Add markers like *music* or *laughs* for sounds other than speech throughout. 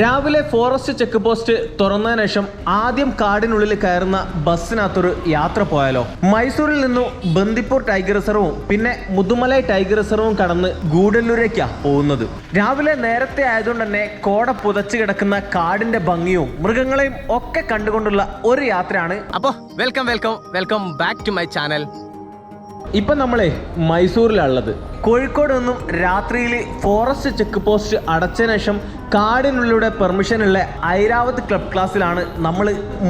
രാവിലെ forest check post തുറന്നതിന് ശേഷം ആദ്യം കാടിനുള്ളിൽ കയറുന്ന ബസ്സിനകത്തൊരു യാത്ര പോയാലോ? മൈസൂരിൽ നിന്നും ബന്ദിപ്പൂർ ടൈഗർ റിസർവും പിന്നെ മുതുമലൈ ടൈഗർ റിസർവും കടന്ന് ഗൂഡല്ലൂരേക്കാണ് പോകുന്നത്. രാവിലെ നേരത്തെ ആയതുകൊണ്ട് തന്നെ കോട പുതച്ചു കിടക്കുന്ന കാടിന്റെ ഭംഗിയും മൃഗങ്ങളെയും ഒക്കെ കണ്ടുകൊണ്ടുള്ള ഒരു യാത്രയാണ്. അപ്പോൾ welcome welcome welcome back to my channel ഇപ്പൊ നമ്മളെ മൈസൂരിലുള്ളത് കോഴിക്കോട് നിന്നും രാത്രിയിൽ ഫോറസ്റ്റ് ചെക്ക് പോസ്റ്റ് അടച്ചതിന് ശേഷം കാടിനുള്ളിലൂടെ പെർമിഷനുള്ള ഐരാവത് ക്ലബ് ക്ലാസ്സിലാണ് നമ്മൾ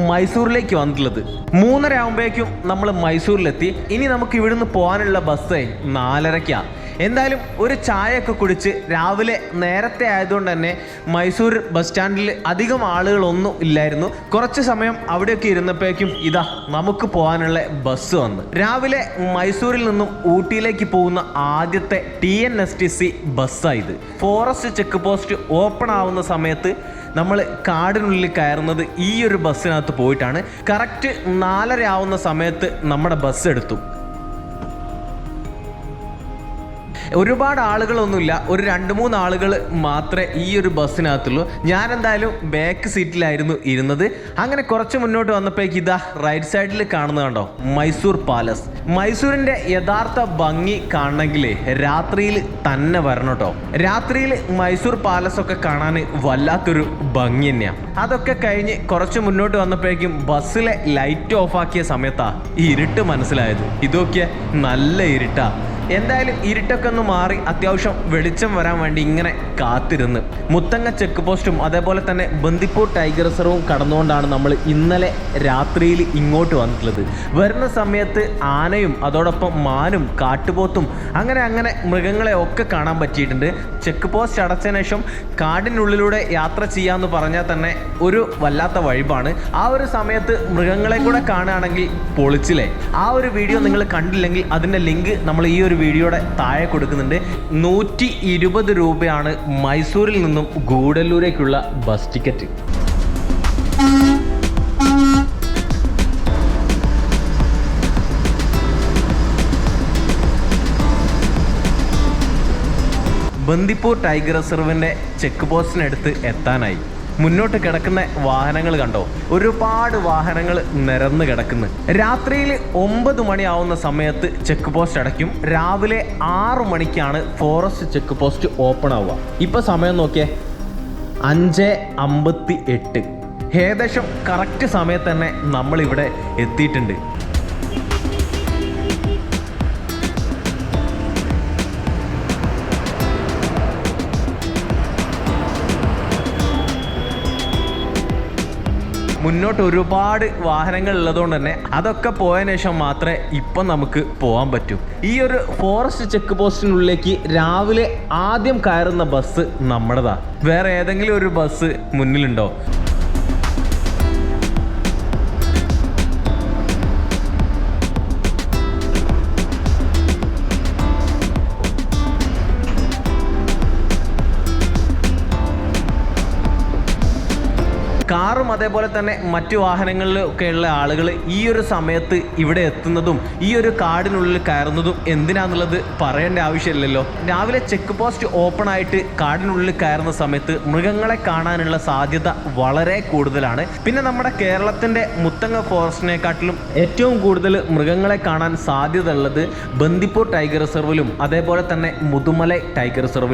മൈസൂരിലേക്ക് വന്നിട്ടുള്ളത്. മൂന്നര ആകുമ്പോഴേക്കും നമ്മൾ മൈസൂരിലെത്തി. ഇനി നമുക്ക് ഇവിടുന്ന് പോകാനുള്ള ബസ് നാലരയ്ക്കാണ് എന്തായാലും ഒരു ചായയൊക്കെ കുടിച്ച് രാവിലെ നേരത്തെ ആയതുകൊണ്ട് തന്നെ മൈസൂർ ബസ് സ്റ്റാൻഡിൽ അധികം ആളുകളൊന്നും ഇല്ലായിരുന്നു. കുറച്ച് സമയം അവിടെയൊക്കെ ഇരുന്നപ്പോഴേക്കും ഇതാ നമുക്ക് പോകാനുള്ള ബസ് വന്ന്. രാവിലെ മൈസൂരിൽ നിന്നും ഊട്ടിയിലേക്ക് പോകുന്ന ആദ്യത്തെ T N S T C ബസ്സായത് forest check post open ആവുന്ന സമയത്ത് നമ്മൾ കാടിനുള്ളിൽ കയറുന്നത് ഈ ഒരു ബസ്സിനകത്ത് പോയിട്ടാണ്. കറക്റ്റ് നാലര ആവുന്ന സമയത്ത് നമ്മുടെ ബസ് എടുത്തു. ഒരുപാട് ആളുകളൊന്നുമില്ല. ഒരു രണ്ട് മൂന്ന് ആളുകൾ മാത്രമേ ഈ ഒരു ബസ്സിനകത്തുള്ളൂ. ഞാൻ എന്തായാലും ബാക്ക് സീറ്റിലായിരുന്നു ഇരുന്നത്. അങ്ങനെ കുറച്ച് മുന്നോട്ട് വന്നപ്പോഴേക്ക് ഇതാ റൈറ്റ് സൈഡിൽ കാണുന്നത് കണ്ടോ? മൈസൂർ പാലസ്. മൈസൂരിന്റെ യഥാർത്ഥ ഭംഗി കാണണമെങ്കിലേ രാത്രിയിൽ തന്നെ വരണം കേട്ടോ. രാത്രിയിൽ മൈസൂർ പാലസ് ഒക്കെ കാണാൻ വല്ലാത്തൊരു ഭംഗി തന്നെയാണ് അതൊക്കെ കഴിഞ്ഞ് കുറച്ച് മുന്നോട്ട് വന്നപ്പോഴേക്കും ബസ്സിലെ ലൈറ്റ് ഓഫ് ആക്കിയ സമയത്താ ഈ ഇരുട്ട് മനസ്സിലായത്. ഇതൊക്കെ നല്ല ഇരുട്ടാ. എന്തായാലും ഇരുട്ടൊക്കെ ഒന്ന് മാറി അത്യാവശ്യം വെളിച്ചം വരാൻ വേണ്ടി ഇങ്ങനെ കാത്തിരുന്ന്. മുത്തങ്ങ ചെക്ക് പോസ്റ്റും അതേപോലെ തന്നെ ബന്ദിപ്പൂർ ടൈഗർ റിസർവും കടന്നുകൊണ്ടാണ് നമ്മൾ ഇന്നലെ രാത്രിയിൽ ഇങ്ങോട്ട് വന്നിട്ടുള്ളത്. വരുന്ന സമയത്ത് ആനയും അതോടൊപ്പം മാനും കാട്ടുപോത്തും അങ്ങനെ അങ്ങനെ മൃഗങ്ങളെ ഒക്കെ കാണാൻ പറ്റിയിട്ടുണ്ട്. ചെക്ക് പോസ്റ്റ് അടച്ചതിന് ശേഷം കാടിനുള്ളിലൂടെ യാത്ര ചെയ്യാമെന്ന് പറഞ്ഞാൽ തന്നെ ഒരു വല്ലാത്ത വഴിപാണ് ആ ഒരു സമയത്ത് മൃഗങ്ങളെ കൂടെ കാണുകയാണെങ്കിൽ പൊളിച്ചില്ലേ? ആ ഒരു വീഡിയോ നിങ്ങൾ കണ്ടില്ലെങ്കിൽ അതിന്റെ ലിങ്ക് നമ്മൾ ഈ ഒരു വീഡിയോയുടെ താഴെ കൊടുക്കുന്നുണ്ട്. നൂറ്റി ഇരുപത് രൂപയാണ് മൈസൂരിൽ നിന്നും ഗൂഡല്ലൂരേക്കുള്ള ബസ് ടിക്കറ്റ്. ബന്ദിപ്പൂർ ടൈഗർ റിസർവിന്റെ ചെക്ക് പോസ്റ്റിനടുത്ത് എത്താനായി. മുന്നോട്ട് കിടക്കുന്ന വാഹനങ്ങൾ കണ്ടോ? ഒരുപാട് വാഹനങ്ങൾ നിരന്ന് കിടക്കുന്നു. രാത്രിയിൽ ഒമ്പത് മണിയാവുന്ന സമയത്ത് ചെക്ക് പോസ്റ്റ് അടയ്ക്കും. രാവിലെ ആറു മണിക്കാണ് ഫോറസ്റ്റ് ചെക്ക് പോസ്റ്റ് ഓപ്പൺ ആവുക. ഇപ്പൊ സമയം നോക്കിയേ. അഞ്ച് അമ്പത്തി എട്ട് ഏകദേശം കറക്റ്റ് സമയത്ത് തന്നെ നമ്മളിവിടെ എത്തിയിട്ടുണ്ട്. മുന്നോട്ട് ഒരുപാട് വാഹനങ്ങൾ ഉള്ളതുകൊണ്ട് തന്നെ അതൊക്കെ പോയതിനു ശേഷം മാത്രമേ ഇപ്പം നമുക്ക് പോകാൻ പറ്റൂ. ഈ ഒരു ഫോറസ്റ്റ് ചെക്ക് പോസ്റ്റിനുള്ളിലേക്ക് രാവിലെ ആദ്യം കയറുന്ന ബസ് നമ്മുടേതാ. വേറെ ഏതെങ്കിലും ഒരു ബസ് മുന്നിലുണ്ടോ? കാറും അതേപോലെ തന്നെ മറ്റു വാഹനങ്ങളിലൊക്കെ ഉള്ള ആളുകൾ ഈ ഒരു സമയത്ത് ഇവിടെ എത്തുന്നതും ഈ ഒരു കാടിനുള്ളിൽ കയറുന്നതും എന്തിനാന്നുള്ളത് പറയേണ്ട ആവശ്യമില്ലല്ലോ. രാവിലെ ചെക്ക് പോസ്റ്റ് ഓപ്പൺ ആയിട്ട് കാടിനുള്ളിൽ കയറുന്ന സമയത്ത് മൃഗങ്ങളെ കാണാനുള്ള സാധ്യത വളരെ കൂടുതലാണ്. പിന്നെ നമ്മുടെ കേരളത്തിന്റെ മുത്തങ്ങ ഫോറസ്റ്റിനെക്കാട്ടിലും ഏറ്റവും കൂടുതൽ മൃഗങ്ങളെ കാണാൻ സാധ്യത ഉള്ളത് ബന്ദിപ്പൂർ ടൈഗർ റിസർവിലും അതേപോലെ തന്നെ മുതുമല ടൈഗർ റിസർവിലുമാണ്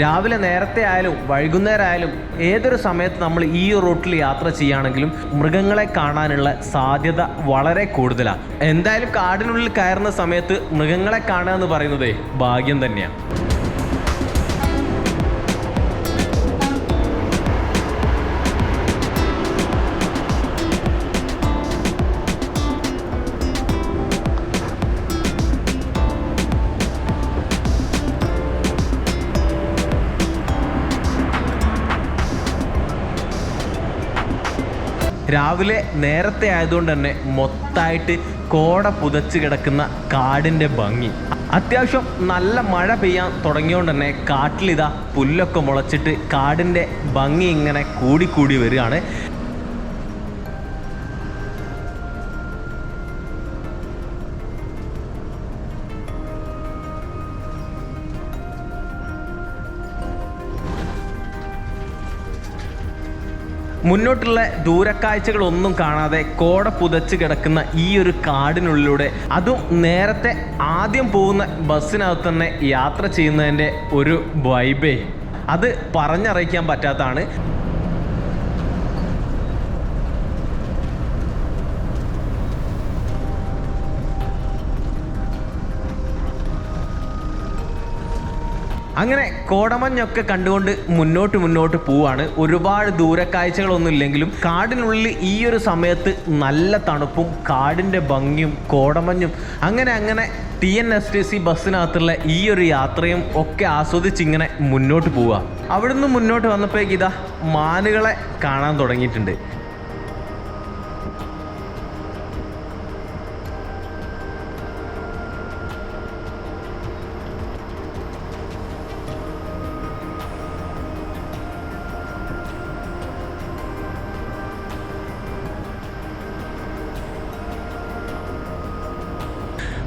രാവിലെ നേരത്തെ ആയാലും വൈകുന്നേരം ആയാലും ഏതൊരു സമയത്ത് നമ്മൾ ഈ റൂട്ടിൽ യാത്ര ചെയ്യുകയാണെങ്കിലും മൃഗങ്ങളെ കാണാനുള്ള സാധ്യത വളരെ കൂടുതലാണ് എന്തായാലും കാടിനുള്ളിൽ കയറുന്ന സമയത്ത് മൃഗങ്ങളെ കാണുക എന്ന് പറയുന്നതേ ഭാഗ്യം തന്നെയാണ് രാവിലെ നേരത്തെ ആയതുകൊണ്ട് തന്നെ മൊത്തമായിട്ട് കോട പുതച്ച് കിടക്കുന്ന കാടിന്റെ ഭംഗി. അത്യാവശ്യം നല്ല മഴ പെയ്യാൻ തുടങ്ങിയോണ്ട് തന്നെ കാട്ടിലിതാ പുല്ലൊക്കെ മുളച്ചിട്ട് കാടിന്റെ ഭംഗി ഇങ്ങനെ കൂടിക്കൂടി വരികയാണ്. മുന്നോട്ടുള്ള ദൂരക്കാഴ്ചകളൊന്നും കാണാതെ കോട പുതച്ച് കിടക്കുന്ന ഈ ഒരു കാടിനുള്ളിലൂടെ അതും നേരത്തെ ആദ്യം പോകുന്ന ബസ്സിനകത്ത് തന്നെ യാത്ര ചെയ്യുന്നതിന്റെ ഒരു വൈബേ അത് പറഞ്ഞറിയിക്കാൻ പറ്റാത്തതാണ്. അങ്ങനെ കോടമഞ്ഞൊക്കെ കണ്ടുകൊണ്ട് മുന്നോട്ട് മുന്നോട്ട് പോവാണ്. ഒരുപാട് ദൂരക്കാഴ്ചകളൊന്നും ഇല്ലെങ്കിലും കാടിനുള്ളിൽ ഈ ഒരു സമയത്ത് നല്ല തണുപ്പും കാടിന്റെ ഭംഗിയും കോടമഞ്ഞും അങ്ങനെ അങ്ങനെ T N S T C ബസ്സിനകത്തുള്ള ഈ ഒരു യാത്രയും ഒക്കെ ആസ്വദിച്ചിങ്ങനെ മുന്നോട്ട് പോവുക അവിടുന്ന് മുന്നോട്ട് വന്നപ്പോഴേക്ക് ഇതാ മാനുകളെ കാണാൻ തുടങ്ങിയിട്ടുണ്ട്.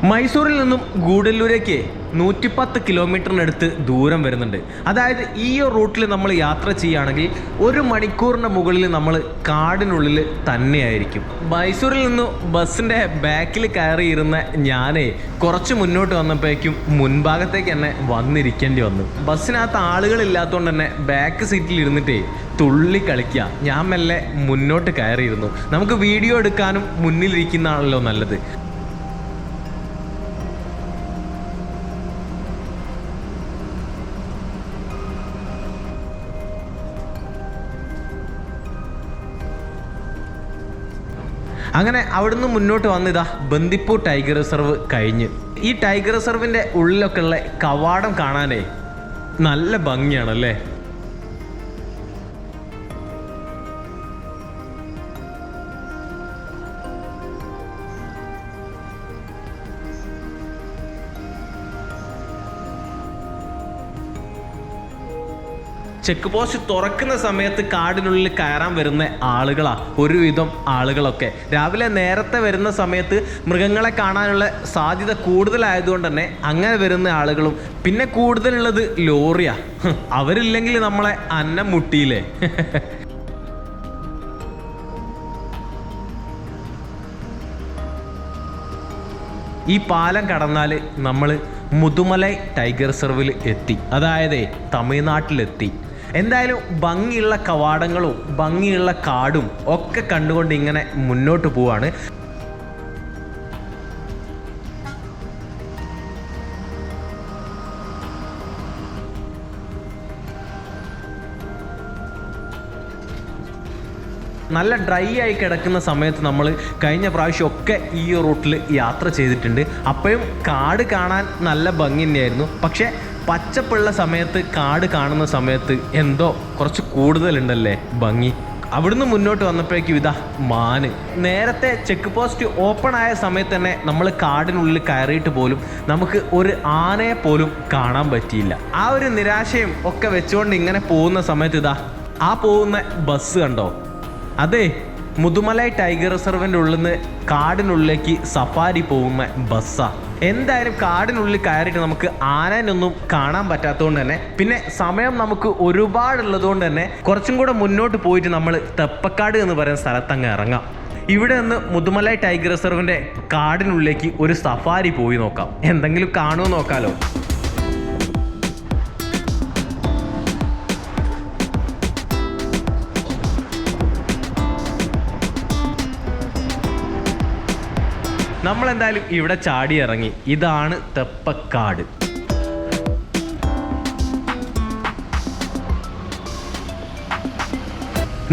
മൈസൂരിൽ നിന്നും ഗൂഡല്ലൂരേക്ക് നൂറ്റിപ്പത്ത് കിലോമീറ്ററിനടുത്ത് ദൂരം വരുന്നുണ്ട്. അതായത് ഈ ഒരു റൂട്ടിൽ നമ്മൾ യാത്ര ചെയ്യുകയാണെങ്കിൽ ഒരു മണിക്കൂറിന് മുകളിൽ നമ്മൾ കാടിനുള്ളിൽ തന്നെയായിരിക്കും. മൈസൂരിൽ നിന്നും ബസ്സിന്റെ ബാക്കിൽ കയറിയിരുന്ന ഞാനേ കുറച്ച് മുന്നോട്ട് വന്നപ്പോഴേക്കും മുൻഭാഗത്തേക്ക് തന്നെ വന്നിരിക്കേണ്ടി വന്നു. ബസ്സിനകത്ത് ആളുകളില്ലാത്തതുകൊണ്ട് തന്നെ ബാക്ക് സീറ്റിൽ ഇരുന്നിട്ടേ തുള്ളി കളിക്കുക. ഞാൻ മെല്ലെ മുന്നോട്ട് കയറിയിരുന്നു. നമുക്ക് വീഡിയോ എടുക്കാനും മുന്നിലിരിക്കുന്നതാണല്ലോ നല്ലത്. അങ്ങനെ അവിടുന്ന് മുന്നോട്ട് വന്നിതാ ബന്ദിപ്പൂർ ടൈഗർ റിസർവ് കഴിഞ്ഞ്. ഈ ടൈഗർ റിസർവിന്റെ ഉള്ളിലൊക്കെ ഉള്ള കവാടം കാണാനേ നല്ല ഭംഗിയാണല്ലേ? ചെക്ക് പോസ്റ്റ് തുറക്കുന്ന സമയത്ത് കാടിനുള്ളിൽ കയറാൻ വരുന്ന ആളുകളാണ് ഒരുവിധം ആളുകളൊക്കെ. രാവിലെ നേരത്തെ വരുന്ന സമയത്ത് മൃഗങ്ങളെ കാണാനുള്ള സാധ്യത കൂടുതലായതുകൊണ്ട് തന്നെ അങ്ങനെ വരുന്ന ആളുകളും പിന്നെ കൂടുതലുള്ളത് ലോറിയാ. *laughs* അവരില്ലെങ്കിൽ നമ്മളെ അന്നം മുട്ടിയില്ലേ? *laughs* ഈ പാലം കടന്നാൽ നമ്മൾ മുതുമലൈ ടൈഗർ റിസർവിൽ എത്തി. അതായത് തമിഴ്നാട്ടിലെത്തി. എന്തായാലും ഭംഗിയുള്ള കവാടങ്ങളും ഭംഗിയുള്ള കാടും ഒക്കെ കണ്ടുകൊണ്ട് ഇങ്ങനെ മുന്നോട്ട് പോവാണ്. നല്ല ഡ്രൈ ആയി കിടക്കുന്ന സമയത്ത് നമ്മൾ കഴിഞ്ഞ പ്രാവശ്യം ഒക്കെ ഈ റൂട്ടിൽ യാത്ര ചെയ്തിട്ടുണ്ട്. അപ്പോഴും കാട് കാണാൻ നല്ല ഭംഗി തന്നെയായിരുന്നു. പക്ഷേ പച്ചപ്പുള്ള സമയത്ത് കാട് കാണുന്ന സമയത്ത് എന്തോ കുറച്ച് കൂടുതലുണ്ടല്ലേ ഭംഗി. അവിടുന്ന് മുന്നോട്ട് വന്നപ്പോഴേക്കും ഇതാ മാന്. നേരത്തെ ചെക്ക് പോസ്റ്റ് ഓപ്പൺ ആയ സമയത്ത് തന്നെ നമ്മൾ കാടിനുള്ളിൽ കയറിയിട്ട് പോലും നമുക്ക് ഒരു ആനയെ പോലും കാണാൻ പറ്റിയില്ല. ആ ഒരു നിരാശയും ഒക്കെ വെച്ചുകൊണ്ട് ഇങ്ങനെ പോകുന്ന സമയത്ത് ഇതാ ആ പോകുന്ന ബസ് കണ്ടോ? അതെ മുതുമലൈ ടൈഗർ റിസർവിന്റെ ഉള്ളിൽ നിന്ന് കാടിനുള്ളിലേക്ക് സഫാരി പോകുന്ന ബസ്സാ. എന്തായാലും കാടിനുള്ളിൽ കയറിയിട്ട് നമുക്ക് ആനനൊന്നും കാണാൻ പറ്റാത്തതുകൊണ്ട് തന്നെ പിന്നെ സമയം നമുക്ക് ഒരുപാടുള്ളത് കൊണ്ട് തന്നെ കുറച്ചും കൂടെ മുന്നോട്ട് പോയിട്ട് നമ്മൾ തെപ്പക്കാട് എന്ന് പറയുന്ന സ്ഥലത്തങ്ങ് ഇറങ്ങാം. ഇവിടെ നിന്ന് മുതുമലൈ ടൈഗർ റിസർവിന്റെ കാടിനുള്ളിലേക്ക് ഒരു സഫാരി പോയി നോക്കാം. എന്തെങ്കിലും കാണുമോ നോക്കാലോ. നമ്മൾ എന്തായാലും ഇവിടെ ചാടി ഇറങ്ങി ഇതാണ് തെപ്പക്കാട്.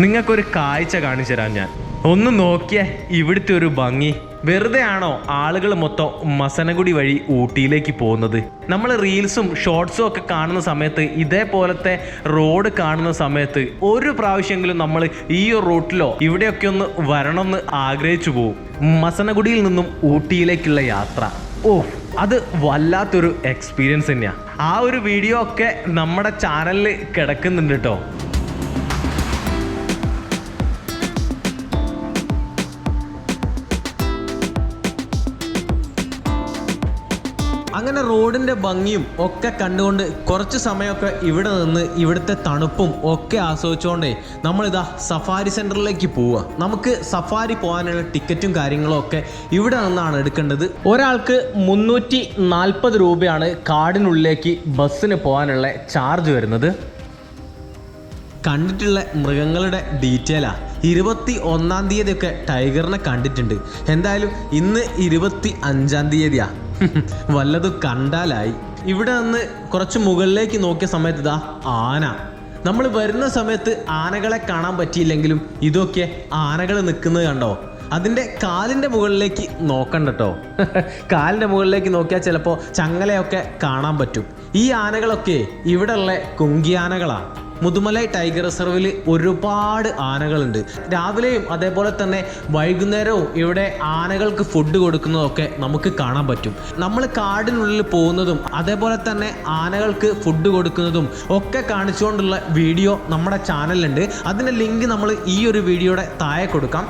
നിങ്ങൾക്കൊരു കാഴ്ച കാണിച്ചു തരാം ഞാൻ. ഒന്ന് നോക്കിയേ ഇവിടുത്തെ ഒരു ഭംഗി. വെറുതെ ആണോ ആളുകൾ മൊത്തം മസനഗുടി വഴി ഊട്ടിയിലേക്ക് പോകുന്നത്? നമ്മൾ റീൽസും ഷോർട്സും ഒക്കെ കാണുന്ന സമയത്ത് ഇതേപോലത്തെ റോഡ് കാണുന്ന സമയത്ത് ഒരു പ്രാവശ്യമെങ്കിലും നമ്മൾ ഈ ഒരു റൂട്ടിലോ ഇവിടെയൊക്കെ ഒന്ന് വരണമെന്ന് ആഗ്രഹിച്ചു പോകും മസനഗുഡിയിൽ നിന്നും ഊട്ടിയിലേക്കുള്ള യാത്ര. ഓ അത് വല്ലാത്തൊരു എക്സ്പീരിയൻസ് തന്നെയാണ് ആ ഒരു വീഡിയോ ഒക്കെ നമ്മുടെ ചാനലിൽ കിടക്കുന്നുണ്ട് കേട്ടോ അങ്ങനെ റോഡിന്റെ ഭംഗിയും ഒക്കെ കണ്ടുകൊണ്ട് കുറച്ച് സമയമൊക്കെ ഇവിടെ നിന്ന് ഇവിടുത്തെ തണുപ്പും ഒക്കെ ആസ്വദിച്ചുകൊണ്ടേ ഇതാ സഫാരി സെന്ററിലേക്ക് പോവുക. നമുക്ക് സഫാരി പോകാനുള്ള ടിക്കറ്റും കാര്യങ്ങളും ഒക്കെ ഇവിടെ നിന്നാണ് എടുക്കേണ്ടത്. ഒരാൾക്ക് മുന്നൂറ്റി നാൽപ്പത് രൂപയാണ് കാടിനുള്ളിലേക്ക് ബസ്സിന് പോകാനുള്ള ചാർജ് വരുന്നത്. കണ്ടിട്ടുള്ള മൃഗങ്ങളുടെ ഡീറ്റെയിലാ. ഇരുപത്തി ഒന്നാം തീയതി ഒക്കെ ടൈഗറിനെ കണ്ടിട്ടുണ്ട്. എന്തായാലും ഇന്ന് ഇരുപത്തി അഞ്ചാം തീയതിയാ. *laughs* വല്ലതും കണ്ടാലായി. ഇവിടെ നിന്ന് കുറച്ച് മുകളിലേക്ക് നോക്കിയ സമയത്ത് ഇതാ ആന. നമ്മൾ വരുന്ന സമയത്ത് ആനകളെ കാണാൻ പറ്റിയില്ലെങ്കിലും ഇതൊക്കെ ആനകൾ നിൽക്കുന്നത് കണ്ടോ? അതിന്റെ കാലിന്റെ മുകളിലേക്ക് നോക്കണ്ട കേട്ടോ *laughs* കാലിന്റെ മുകളിലേക്ക് നോക്കിയാൽ ചിലപ്പോൾ ചങ്ങലയൊക്കെ കാണാൻ പറ്റും. ഈ ആനകളൊക്കെ ഇവിടെയുള്ള കുങ്കിയാനകളാണ്. മുതുമലൈ ടൈഗർ റിസർവിൽ ഒരുപാട് ആനകളുണ്ട്. രാവിലെയും അതേപോലെ തന്നെ വൈകുന്നേരവും ഇവിടെ ആനകൾക്ക് ഫുഡ് കൊടുക്കുന്നതൊക്കെ നമുക്ക് കാണാൻ പറ്റും. നമ്മൾ കാടിനുള്ളിൽ പോകുന്നതും അതേപോലെ തന്നെ ആനകൾക്ക് ഫുഡ് കൊടുക്കുന്നതും ഒക്കെ കാണിച്ചുകൊണ്ടുള്ള വീഡിയോ നമ്മുടെ ചാനലിലുണ്ട് അതിന്റെ ലിങ്ക് നമ്മൾ ഈ ഒരു വീഡിയോയുടെ താഴെ കൊടുക്കാം.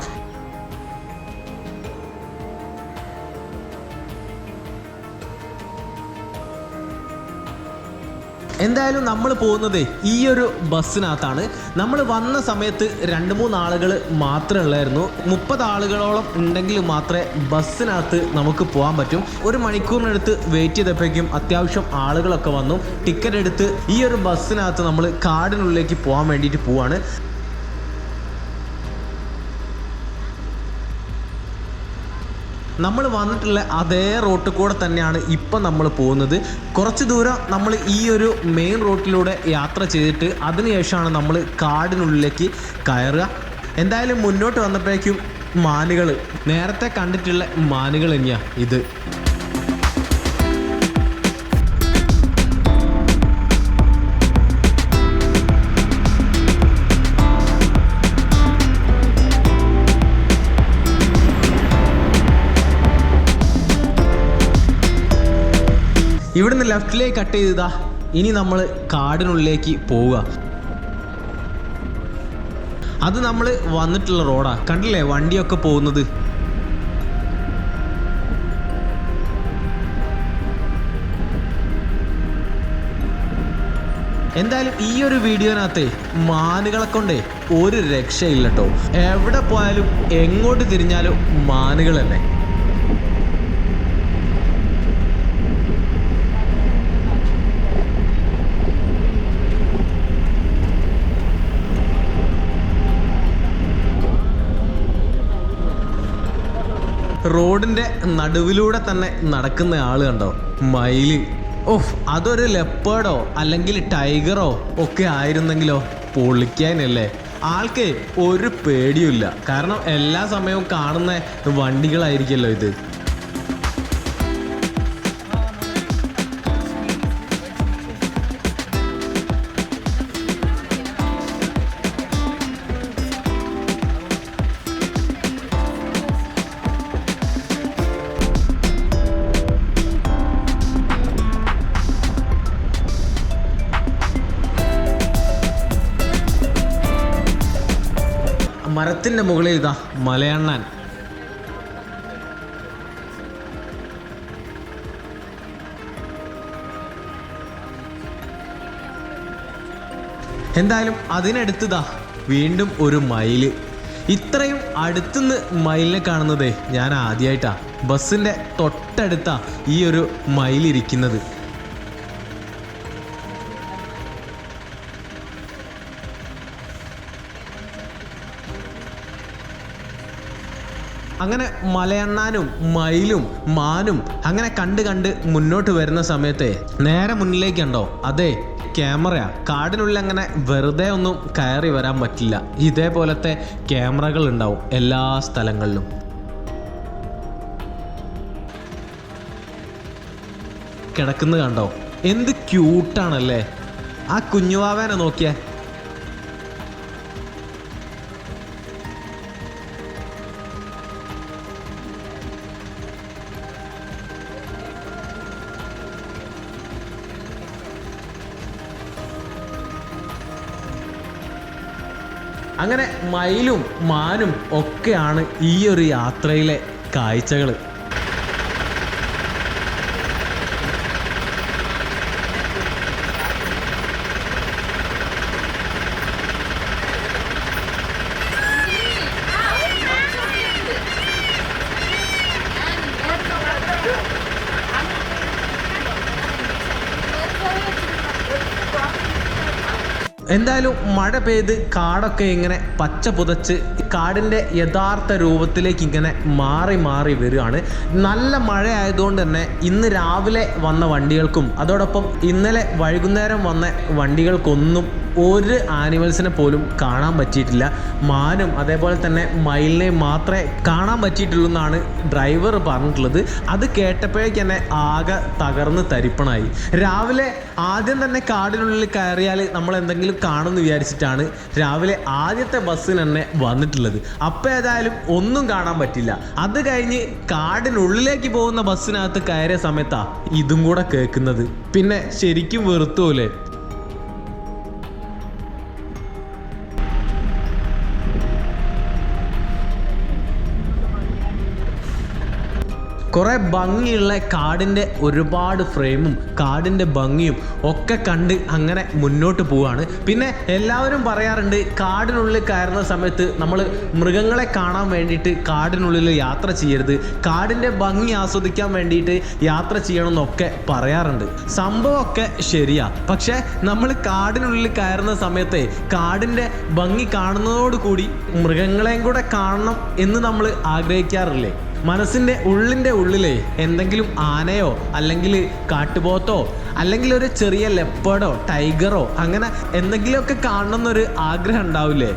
എന്തായാലും നമ്മൾ പോകുന്നത് ഈ ഒരു ബസ്സിനകത്താണ്. നമ്മൾ വന്ന സമയത്ത് രണ്ട് മൂന്ന് ആളുകൾ മാത്രമേ ഉള്ളായിരുന്നു. മുപ്പത് ആളുകളോളം ഉണ്ടെങ്കിൽ മാത്രമേ ബസ്സിനകത്ത് നമുക്ക് പോകാൻ പറ്റും. ഒരു മണിക്കൂറിനടുത്ത് വെയിറ്റ് ചെയ്തപ്പോഴേക്കും അത്യാവശ്യം ആളുകളൊക്കെ വന്നു. ടിക്കറ്റ് എടുത്ത് ഈ ഒരു ബസ്സിനകത്ത് നമ്മൾ കാടിനുള്ളിലേക്ക് പോകാൻ വേണ്ടിയിട്ട് പോവാണ്. നമ്മൾ വന്നിട്ടുള്ള അതേ റോട്ടിൽ കൂടെ തന്നെയാണ് ഇപ്പം നമ്മൾ പോകുന്നത്. കുറച്ച് ദൂരം നമ്മൾ ഈ ഒരു മെയിൻ റോട്ടിലൂടെ യാത്ര ചെയ്തിട്ട് അതിനുശേഷമാണ് നമ്മൾ കാടിനുള്ളിലേക്ക് കയറുക. എന്തായാലും മുന്നോട്ട് വന്നപ്പോഴേക്കും മാനുകൾ നേരത്തെ കണ്ടിട്ടുള്ള മാനുകൾ തന്നെയാണ് ഇത്. ഇവിടുന്ന് ലെഫ്റ്റിലേക്ക് കട്ട് ചെയ്താ ഇനി നമ്മൾ കാടിനുള്ളിലേക്ക് പോവുക. അത് നമ്മൾ വന്നിട്ടുള്ള റോഡാ. കണ്ടില്ലേ വണ്ടിയൊക്കെ പോകുന്നത്? എന്തായാലും ഈ ഒരു വീഡിയോനകത്തെ മാനുകളെ കൊണ്ടേ ഒരു രക്ഷയില്ല കേട്ടോ എവിടെ പോയാലും എങ്ങോട്ട് തിരിഞ്ഞാലും മാനുകൾ തന്നെ റോഡിന്റെ നടുവിലൂടെ തന്നെ നടക്കുന്ന ആൾ കണ്ടോ? മയിൽ. ഓഹ് അതൊരു ലെപ്പേഡോ അല്ലെങ്കിൽ ടൈഗറോ ഒക്കെ ആയിരുന്നെങ്കിലോ പൊളിക്കാനല്ലേ? ആൾക്ക് ഒരു പേടിയുമില്ല. കാരണം എല്ലാ സമയവും കാണുന്ന വണ്ടികളായിരിക്കല്ലോ ഇത്. മരത്തിന്റെ മുകളിൽ ഇതാ മലയണ്ണൻ. എന്തായാലും അതിനടുത്തതാ വീണ്ടും ഒരു മയിൽ. ഇത്രയും അടുത്തുനിന്ന് മയിലിനെ കാണുന്നതേ ഞാൻ ആദ്യമായിട്ടാ ബസ്സിന്റെ തൊട്ടടുത്താ ഈ ഒരു മയിലിരിക്കുന്നത്. അങ്ങനെ മലയണ്ണാനും മയിലും മാനും അങ്ങനെ കണ്ട് കണ്ട് മുന്നോട്ട് വരുന്ന സമയത്തെ നേരെ മുന്നിലേക്കുണ്ടോ? അതെ ക്യാമറയാ. കാടിനുള്ളിൽ അങ്ങനെ വെറുതെ ഒന്നും കയറി വരാൻ പറ്റില്ല. ഇതേപോലത്തെ ക്യാമറകൾ ഉണ്ടാവും എല്ലാ സ്ഥലങ്ങളിലും. കിടക്കുന്നത് കണ്ടോ? എന്ത് ക്യൂട്ടാണല്ലേ ആ കുഞ്ഞുവാവേനെ നോക്കിയേ. അങ്ങനെ മയിലും മാനും ഒക്കെയാണ് ഈ ഒരു യാത്രയിലെ കാഴ്ചകൾ എന്തായാലും മഴ പെയ്ത് കാടൊക്കെ ഇങ്ങനെ പച്ച പുതച്ച് കാടിന്റെ യഥാർത്ഥ രൂപത്തിലേക്ക് ഇങ്ങനെ മാറി മാറി വരികയാണ്. നല്ല മഴ ആയതുകൊണ്ട് തന്നെ ഇന്ന് രാവിലെ വന്ന വണ്ടികൾക്കും അതോടൊപ്പം ഇന്നലെ വൈകുന്നേരം വന്ന വണ്ടികൾക്കൊന്നും ഒരു ആനിമൽസിനെ പോലും കാണാൻ പറ്റിയിട്ടില്ല. മാനും അതേപോലെ തന്നെ മയിലിനെ മാത്രമേ കാണാൻ പറ്റിയിട്ടുള്ളൂ എന്നാണ് ഡ്രൈവർ പറഞ്ഞിട്ടുള്ളത്. അത് കേട്ടപ്പോഴേക്ക് തന്നെ ആകെ തകർന്ന് തരിപ്പണായി. രാവിലെ ആദ്യം തന്നെ കാടിനുള്ളിൽ കയറിയാൽ നമ്മൾ എന്തെങ്കിലും കാണുമെന്ന് വിചാരിച്ചിട്ടാണ് രാവിലെ ആദ്യത്തെ ബസ്സിന് തന്നെ വന്നിട്ടുള്ളത്. അപ്പോൾ ഏതായാലും ഒന്നും കാണാൻ പറ്റില്ല. അത് കഴിഞ്ഞ് കാടിനുള്ളിലേക്ക് പോകുന്ന ബസ്സിനകത്ത് കയറിയ സമയത്താണ് ഇതും കൂടെ കേൾക്കുന്നത്. പിന്നെ ശരിക്കും വെറുത്തോലെ കുറേ ഭംഗിയുള്ള കാടിന്റെ ഒരുപാട് ഫ്രെയിമും കാടിന്റെ ഭംഗിയും ഒക്കെ കണ്ട് അങ്ങനെ മുന്നോട്ട് പോവാണ് പിന്നെ എല്ലാവരും പറയാറുണ്ട് കാടിനുള്ളിൽ കയറുന്ന സമയത്ത് നമ്മൾ മൃഗങ്ങളെ കാണാൻ വേണ്ടിയിട്ട് കാടിനുള്ളിൽ യാത്ര ചെയ്യരുത്. കാടിന്റെ ഭംഗി ആസ്വദിക്കാൻ വേണ്ടിയിട്ട് യാത്ര ചെയ്യണം എന്നൊക്കെ പറയാറുണ്ട്. സംഭവമൊക്കെ ശരിയാ. പക്ഷേ നമ്മൾ കാടിനുള്ളിൽ കയറുന്ന സമയത്തെ കാടിന്റെ ഭംഗി കാണുന്നതോടുകൂടി മൃഗങ്ങളെയും കൂടെ കാണണം എന്ന് നമ്മൾ ആഗ്രഹിക്കാറില്ലേ? മനസ്സിന്റെ ഉള്ളിന്റെ ഉള്ളിലെ എന്തെങ്കിലും ആനയോ അല്ലെങ്കിൽ കാട്ടുപോത്തോ അല്ലെങ്കിൽ ഒരു ചെറിയ ലെപ്പേഡോ ടൈഗറോ അങ്ങനെ എന്തെങ്കിലുമൊക്കെ കാണണം എന്നൊരു ആഗ്രഹം ഉണ്ടാവില്ലേ?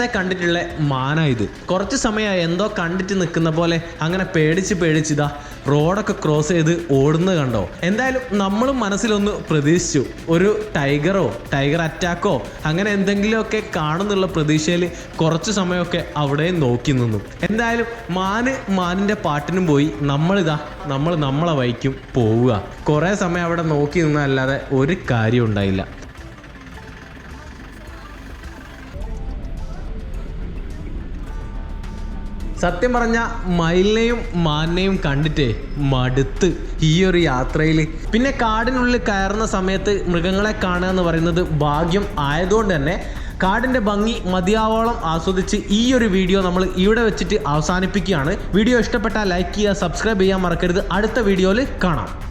നേരത്തെ കണ്ടിട്ടുള്ള മാന ഇത്. കുറച്ച് സമയമായി എന്തോ കണ്ടിട്ട് നിൽക്കുന്ന പോലെ അങ്ങനെ പേടിച്ച് പേടിച്ചിതാ റോഡൊക്കെ ക്രോസ് ചെയ്ത് ഓടുന്നത് കണ്ടോ? എന്തായാലും നമ്മളും മനസ്സിലൊന്ന് പ്രതീക്ഷിച്ചു. ഒരു ടൈഗറോ ടൈഗർ അറ്റാക്കോ അങ്ങനെ എന്തെങ്കിലുമൊക്കെ കാണുന്നുള്ള പ്രതീക്ഷയിൽ കുറച്ച് സമയമൊക്കെ അവിടെ നോക്കി നിന്നു. എന്തായാലും മാന് മാനിന്റെ പാട്ടിനും പോയി. നമ്മളിതാ നമ്മൾ നമ്മളെ വൈക്കും പോവുക. കുറേ സമയം അവിടെ നോക്കി നിന്നല്ലാതെ ഒരു കാര്യം ഉണ്ടായില്ല. സത്യം പറഞ്ഞ മയിലിനെയും മാനിനെയും കണ്ടിട്ടേ മടുത്ത് ഈ ഒരു യാത്രയിൽ പിന്നെ കാടിനുള്ളിൽ കയറുന്ന സമയത്ത് മൃഗങ്ങളെ കാണുക എന്ന് പറയുന്നത് ഭാഗ്യം ആയതുകൊണ്ട് തന്നെ കാടിന്റെ ഭംഗി മതിയാവോളം ആസ്വദിച്ച് ഈ ഒരു വീഡിയോ നമ്മൾ ഇവിടെ വെച്ചിട്ട് അവസാനിപ്പിക്കുകയാണ്. വീഡിയോ ഇഷ്ടപ്പെട്ടാൽ ലൈക്ക് ചെയ്യുക സബ്സ്ക്രൈബ് ചെയ്യാൻ മറക്കരുത്. അടുത്ത വീഡിയോയിൽ കാണാം.